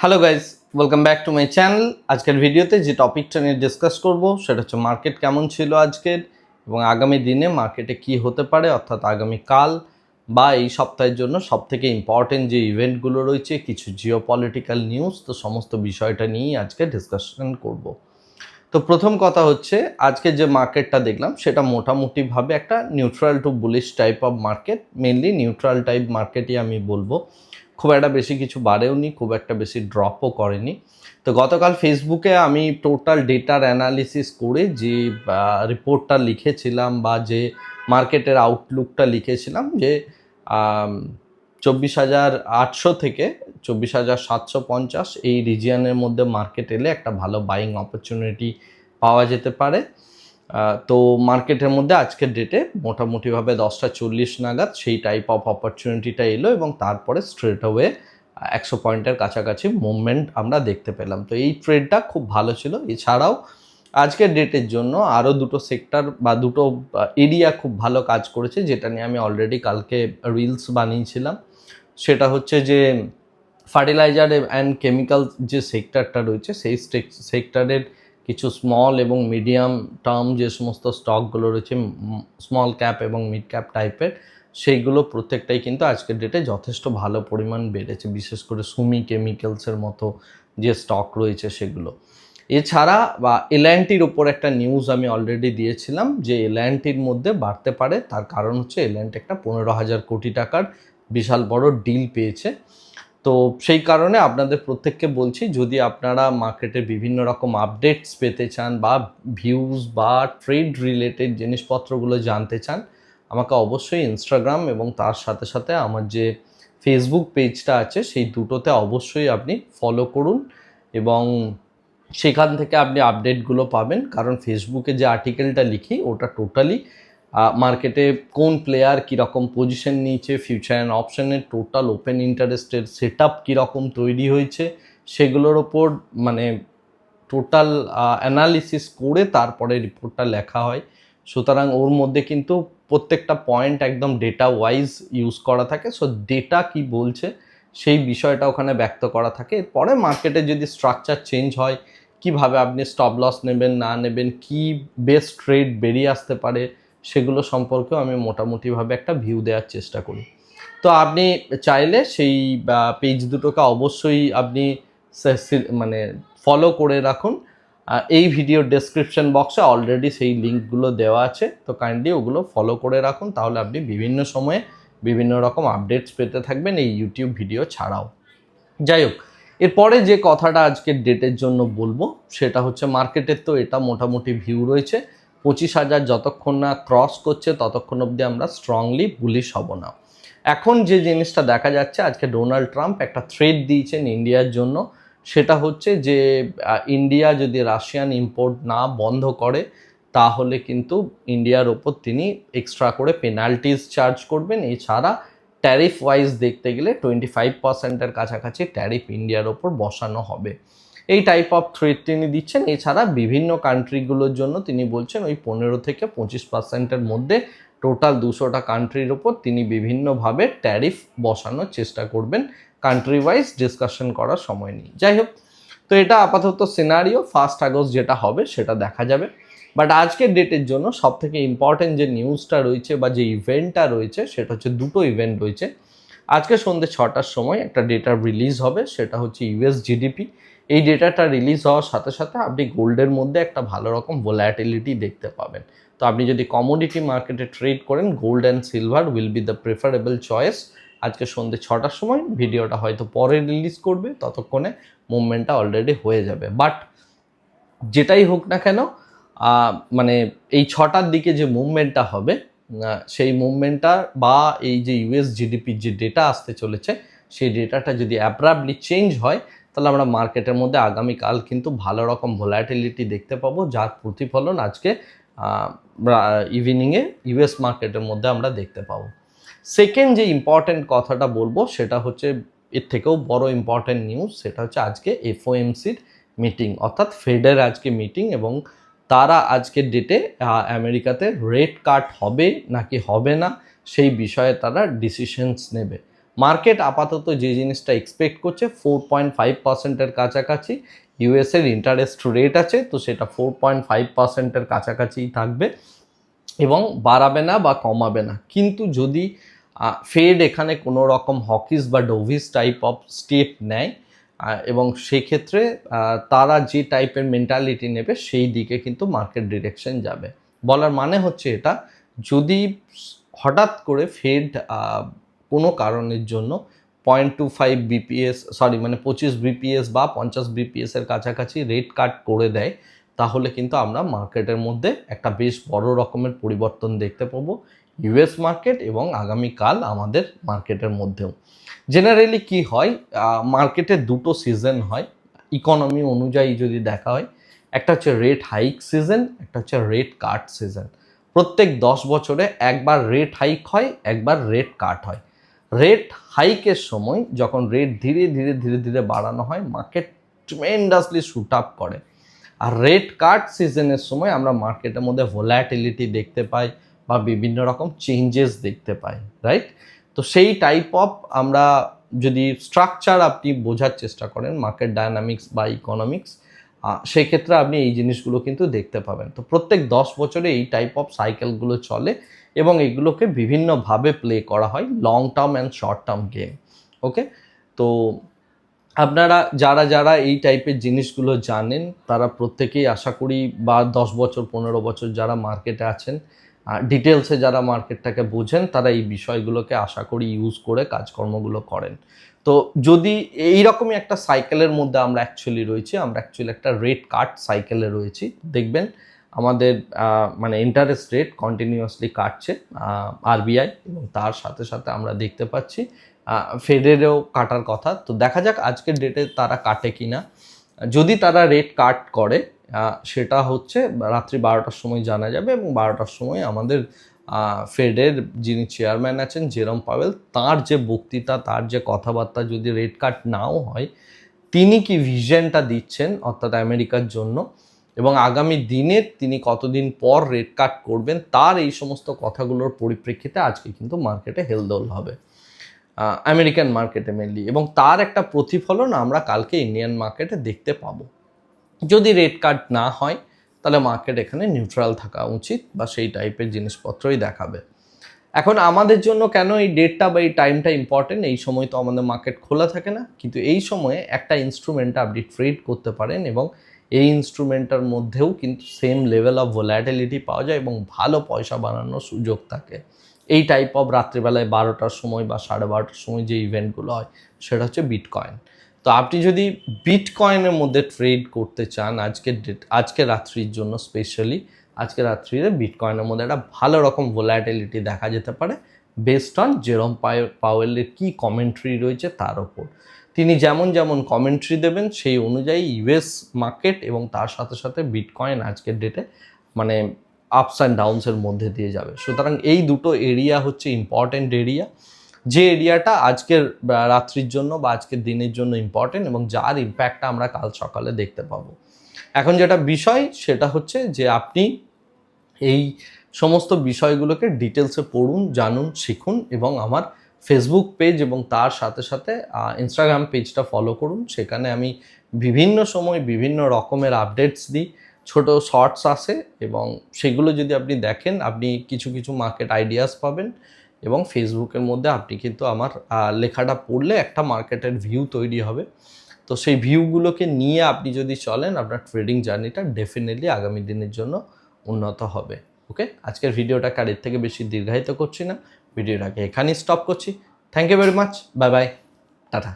Hello guys welcome back to my channel আজকের ভিডিওতে যে টপিকটা নিয়ে ডিসকাস করব, সেটা হচ্ছে মার্কেট কেমন ছিল আজকের এবং আগামী দিনে মার্কেটে কি হতে পারে, অর্থাৎ আগামী কাল বা এই সপ্তাহের জন্য সব থেকে ইম্পর্টেন্ট যে ইভেন্টগুলো রয়েছে, কিছু জিও পলিটিক্যাল নিউজ তো সমস্ত বিষয়টা নিয়েই আজকে ডিসকাশন করব। তো প্রথম কথা হচ্ছে, আজকে যে মার্কেটটা দেখলাম, সেটা মোটামুটিভাবে একটা neutral to bullish type of market mainly neutral type মার্কেটই আমি বলব। খুব একটা বেশি কিছু বাড়েওনি খুব একটা বেশি ড্রপও করেনি। তো গতকাল ফেসবুকে আমি টোটাল ডেটার অ্যানালিসিস করে যে রিপোর্টটা লিখেছিলাম বা যে মার্কেটের আউটলুকটা লিখেছিলাম যে চব্বিশ হাজার আটশো থেকে চব্বিশ হাজার সাতশো পঞ্চাশ এই রিজিয়ানের মধ্যে মার্কেট এলে একটা ভালো বাইং অপরচুনিটি পাওয়া যেতে পারে। তো মার্কেটের মধ্যে আজকের ডেটে মোটামুটিভাবে দশটা চল্লিশ নাগাদ সেই টাইপ অফ অপরচুনিটিটা এলো এবং তারপরে স্ট্রেট অ্যাওয়ে একশো পয়েন্টের কাছাকাছি মুভমেন্ট আমরা দেখতে পেলাম। তো এই ট্রেডটা খুব ভালো ছিল। এছাড়াও আজকের ডেটের জন্য আরও দুটো সেক্টর বা দুটো এরিয়া খুব ভালো কাজ করেছে, যেটা নিয়ে আমি অলরেডি কালকে রিলস বানিয়েছিলাম। সেটা হচ্ছে যে ফার্টিলাইজার অ্যান্ড কেমিক্যাল যে সেক্টরটা রয়েছে, সেই সেক্টরের কিছু স্মল এবং মিডিয়াম টার্ম যে সমস্ত স্টকগুলো রয়েছে স্মল ক্যাপ এবং মিড ক্যাপ টাইপের সেইগুলো প্রত্যেকটাই কিন্তু আজকের ডেটে যথেষ্ট ভালো পরিমাণ বেড়েছে। বিশেষ করে সুমি কেমিক্যালসের মতো যে স্টক রয়েছে সেগুলো। এছাড়া বা এলআইনটির ওপর একটা নিউজ আমি অলরেডি দিয়েছিলাম যে এলআইনটির মধ্যে বাড়তে পারে, তার কারণ হচ্ছে এলআইনটি একটা পনেরো হাজার কোটি টাকার বিশাল বড় ডিল পেয়েছে। তো সেই কারণে আপনাদের প্রত্যেককে বলছি, যদি আপনারা মার্কেটে বিভিন্ন রকম আপডেটস পেতে চান বা ভিউজ বা ট্রেড রিলেটেড জিনিসপত্রগুলো জানতে চান, আমাকে অবশ্যই ইনস্টাগ্রাম এবং তার সাথে সাথে আমার যে ফেসবুক পেজটা আছে, সেই দুটোতে অবশ্যই আপনি ফলো করুন এবং সেখান থেকে আপনি আপডেটগুলো পাবেন। কারণ ফেসবুকে যে আর্টিকেলটা লিখি, ওটা টোটালি মার্কেটে কোন প্লেয়ার কীরকম পজিশন নিয়েছে ফিউচার অ্যান্ড অপশনের টোটাল ওপেন ইন্টারেস্টের সেট আপ কীরকম তৈরি হয়েছে, সেগুলোর ওপর মানে টোটাল অ্যানালিসিস করে তারপরে রিপোর্টটা লেখা হয়। সুতরাং ওর মধ্যে কিন্তু প্রত্যেকটা পয়েন্ট একদম ডেটা ওয়াইজ ইউজ করা থাকে। সো ডেটা কি বলছে, সেই বিষয়টা ওখানে ব্যক্ত করা থাকে। এরপরে মার্কেটে যদি স্ট্রাকচার চেঞ্জ হয়, কীভাবে আপনি স্টপ লস নেবেন, না নেবেন, কি বেস্ট ট্রেড বেরিয়ে আসতে পারে সেগুলো সম্পর্কেও আমি মোটামুটিভাবে একটা ভিউ দেওয়ার চেষ্টা করি। তো আপনি চাইলে সেই পেজ দুটোকে অবশ্যই আপনি মানে ফলো করে রাখুন। এই ভিডিওর ডেসক্রিপশন বক্সে অলরেডি সেই লিঙ্কগুলো দেওয়া আছে। তো কাইন্ডলি ওগুলো ফলো করে রাখুন, তাহলে আপনি বিভিন্ন সময়ে বিভিন্ন রকম আপডেটস পেতে থাকবেন এই ইউটিউব ভিডিও ছাড়াও। যাই হোক, এরপরে যে কথাটা আজকের ডেটের জন্য বলব, সেটা হচ্ছে মার্কেটের তো এটা মোটামুটি ভিউ রয়েছে। পঁচিশ হাজার যতক্ষণ না ক্রস করছে, ততক্ষণ অবধি আমরা স্ট্রংলি বুলিশ হব না। এখন যে জিনিসটা দেখা যাচ্ছে, আজকে ডোনাল্ড ট্রাম্প একটা থ্রেড দিয়েছেন ইন্ডিয়ার জন্য। সেটা হচ্ছে যে ইন্ডিয়া যদি রাশিয়ান ইম্পোর্ট না বন্ধ করে, তাহলে কিন্তু ইন্ডিয়ার ওপর তিনি এক্সট্রা করে পেনাল্টিস চার্জ করবেন। এছাড়া ট্যারিফ ওয়াইজ দেখতে গেলে টোয়েন্টি ফাইভ পার্সেন্টের কাছাকাছি ট্যারিফ ইন্ডিয়ার ওপর বসানো হবে। এই টাইপ অফ থ্রেড তিনি দিচ্ছেন। এছাড়া বিভিন্ন কান্ট্রিগুলোর জন্য তিনি বলছেন, ওই পনেরো থেকে পঁচিশ পার্সেন্টের মধ্যে টোটাল দুশোটা কান্ট্রির ওপর তিনি বিভিন্নভাবে ট্যারিফ বসানোর চেষ্টা করবেন কান্ট্রি ওয়াইজ ডিসকাশন করার সময় নেই যাই হোক, তো এটা আপাতত সিনারিও ফার্স্ট আগস্ট যেটা হবে সেটা দেখা যাবে। বাট আজকের ডেটের জন্য সব থেকে ইম্পর্টেন্ট যে নিউজটা রয়েছে বা যে ইভেন্টটা রয়েছে, সেটা হচ্ছে দুটো ইভেন্ট রয়েছে। আজকে সন্ধ্যে ছটার সময় একটা ডেটা রিলিজ হবে, সেটা হচ্ছে ইউএস জিডিপি এই ডেটাটা রিলিজ হওয়ার সাথে সাথে আপনি গোল্ডের মধ্যে একটা ভালো রকম ভোলাটিলিটি দেখতে পাবেন। তো আপনি যদি কমোডিটি মার্কেটে ট্রেড করেন gold and silver will be the preferable choice আজকে সন্ধ্যে ছটার সময় ভিডিওটা হয়তো পরে রিলিজ করবে, ততক্ষণে মুভমেন্টটা অলরেডি হয়ে যাবে। বাট যেটাই হোক না কেন মানে এই ছটার দিকে যে মুভমেন্টটা হবে সেই মুভমেন্টটা বা এই যে ইউএস জিডিপির যে ডেটা আসতে চলেছে, সেই ডেটাটা যদি অ্যাপ্রাবলি চেঞ্জ হয় তাহলে আমরা মার্কেটের মধ্যে আগামীকাল কিন্তু ভালো রকম ভোলাটিলিটি দেখতে পাবো, যার প্রতিফলন আজকে ইভিনিংয়ে ইউএস মার্কেটের মধ্যে আমরা দেখতে পাবো। সেকেন্ড যে ইম্পর্টেন্ট কথাটা বলব, সেটা হচ্ছে এর থেকেও বড় ইম্পর্টেন্ট নিউজ সেটা হচ্ছে আজকে এফওএমসির মিটিং অর্থাৎ ফেডের আজকে মিটিং এবং তারা আজকের ডেটে আমেরিকাতে রেট কাট হবে নাকি হবে না, সেই বিষয়ে তারা ডিসিশনস নেবে। মার্কেট আপাতত যে জিনিসটা এক্সপেক্ট করছে ফোর পয়েন্ট ফাইভ পার্সেন্টের কাছাকাছি। ইউএসের ইন্টারেস্ট রেট আছে, তো সেটা ফোর পয়েন্ট ফাইভ পার্সেন্টের কাছাকাছিই থাকবে এবং বাড়াবে না বা কমাবে না। কিন্তু যদি ফেড এখানে কোনো রকম হকিস বা ডোভিস টাইপ অফ স্টেপ নেয় এবং সেক্ষেত্রে তারা যে টাইপের মেন্টালিটি নেবে, সেই দিকে কিন্তু মার্কেট ডিরেকশন যাবে। বলার মানে হচ্ছে এটা, যদি হঠাৎ করে ফেড কোনো কারণের জন্য point two five bps sorry মানে পঁচিশ বিপিএস বা পঞ্চাশ বিপিএসের কাছাকাছি রেট কাট করে দেয়, তাহলে কিন্তু আমরা মার্কেটের মধ্যে একটা বেশ বড় রকমের পরিবর্তন দেখতে পাবো ইউএস মার্কেট এবং আগামীকাল আমাদের মার্কেটের মধ্যেও। জেনারেলি কি হয় মার্কেটে দুটো সিজন হয় ইকোনমি অনুযায়ী যদি দেখা হয়, একটা হচ্ছে রেট হাইক সিজন একটা হচ্ছে রেট কাট সিজন প্রত্যেক দশ বছরে একবার রেট হাইক হয়, একবার রেট কাট হয়। রেট হাইকের সময় যখন রেট ধীরে ধীরে ধীরে ধীরে বাড়ানো হয় মার্কেট ট্রেমেন্ডাসলি শুট আপ করে। আর রেট কাট সিজনের সময় আমরা মার্কেটের মধ্যে ভোলাটিলিটি দেখতে পাই বা বিভিন্ন রকম চেঞ্জেস দেখতে পাই রাইট তো সেই টাইপ অফ আমরা যদি স্ট্রাকচার আপনি বোঝার চেষ্টা করেন মার্কেট ডায়নামিক্স বা ইকোনমিক্স সেক্ষেত্রে আপনি এই জিনিসগুলো কিন্তু দেখতে পাবেন। তো প্রত্যেক দশ বছরে এই টাইপ অফ সাইকেলগুলো চলে এবং এগুলোকে বিভিন্নভাবে প্লে করা হয় long term and short term game okay তো আপনারা, যারা যারা এই টাইপের জিনিসগুলো জানেন, তারা প্রত্যেকেই আশা করি বা দশ বছর, পনেরো বছর যারা মার্কেটে আছেন ডিটেলসে যারা মার্কেটটাকে বোঝেন, তারা এই বিষয়গুলোকে আশা করি ইউজ করে কাজকর্মগুলো করেন। তো যদি এই রকমই একটা সাইকেলের মধ্যে আমরা অ্যাকচুয়ালি রয়েছি, আমরা অ্যাকচুয়ালি একটা রেট কাট সাইকেলে রয়েছি, দেখবেন আমাদের মানে ইন্টারেস্ট রেট কন্টিনিউয়াসলি কাটছে আরবিআই এবং তার সাথে সাথে আমরা দেখতে পাচ্ছি ফেডেরও কাটার কথা। তো দেখা যাক আজকের ডেটে তারা কাটে কি না যদি তারা রেট কাট করে সেটা হচ্ছে রাত্রি বারোটার সময় জানা যাবে এবং বারোটার সময় আমাদের ফেডের যিনি চেয়ারম্যান আছেন জেরম পাওয়েল, তার যে বক্তৃতা, তার যে কথাবার্তা যদি রেড কাট নাও হয়, তিনি কি ভিশনটা দিচ্ছেন অর্থাৎ আমেরিকার জন্য এবং আগামী দিনে তিনি কতদিন পর রেড কাট করবেন, তার এই সমস্ত কথাগুলোর পরিপ্রেক্ষিতে আজকে কিন্তু মার্কেটে হেলদোল হবে। আমেরিকান মার্কেটে মেনলি এবং তার একটা প্রতিফলন আমরা কালকে ইন্ডিয়ান মার্কেটে দেখতে পাবো। যদি রেড কাট না হয়, তাহলে মার্কেট এখানে নিউট্রাল থাকা উচিত বা সেই টাইপের জিনিসপত্রই দেখাবে। এখন আমাদের জন্য কেন এই ডেটটা বা এই টাইমটা ইম্পর্টেন্ট এই সময় তো আমাদের মার্কেট খোলা থাকে না। কিন্তু এই সময়ে একটা ইনস্ট্রুমেন্টটা আপনি ট্রেড করতে পারেন এবং এই ইনস্ট্রুমেন্টটার মধ্যেও কিন্তু সেম লেভেল অফ ভোল্যাটিলিটি পাওয়া যায় এবং ভালো পয়সা বানানোর সুযোগ থাকে। এই টাইপ অফ রাত্রিবেলায় বারোটার সময় বা সাড়ে বারোটার সময় যে ইভেন্টগুলো হয়, সেটা হচ্ছে বিটকয়েন তো আপনি যদি বিটকয়েনের মধ্যে ট্রেড করতে চান আজকের ডেট আজকে রাত্রির জন্য স্পেশালি আজকে রাত্রিরে বিটকয়েনের মধ্যে একটা ভালো রকম ভোলাটিলিটি দেখা যেতে পারে বেসড অন জেরম পাওয়েলের কী কমেন্ট্রি রয়েছে তার ওপর। তিনি যেমন যেমন কমেন্ট্রি দেবেন, সেই অনুযায়ী ইউএস মার্কেট এবং তার সাথে সাথে বিটকয়েন আজকের ডেটে মানে আপস অ্যান্ড ডাউনসের মধ্যে দিয়ে যাবে। সুতরাং এই দুটো এরিয়া হচ্ছে ইম্পর্ট্যান্ট এরিয়া যে এরিয়াটা আজকের রাত্রির জন্য বা আজকের দিনের জন্য ইম্পর্টেন্ট এবং যার ইম্প্যাক্টটা আমরা কাল সকালে দেখতে পাবো। এখন যেটা বিষয়, সেটা হচ্ছে যে আপনি এই সমস্ত বিষয়গুলোকে ডিটেলসে পড়ুন, জানুন, শিখুন এবং আমার ফেসবুক পেজ এবং তার সাথে সাথে ইনস্টাগ্রাম পেজটা ফলো করুন। সেখানে আমি বিভিন্ন সময় বিভিন্ন রকমের আপডেটস দিই। ছোট শর্টস আসে এবং সেগুলো যদি আপনি দেখেন, আপনি কিছু কিছু মার্কেট আইডিয়াস পাবেন। এবং ফেসবুকের মধ্যে আপনি কিন্তু আমার লেখাটা পড়লে একটা মার্কেটের ভিউ তৈরি হবে। তো সেই ভিউগুলোকে নিয়ে আপনি যদি চলেন, আপনার ট্রেডিং জার্নিটা ডেফিনেটলি আগামী দিনের জন্য উন্নত হবে। ওকে আজকের ভিডিওটা কারের থেকে বেশি দীর্ঘায়িত করছি না। ভিডিওটাকে এখানেই স্টপ করছি। Thank you very much bye bye ta-ta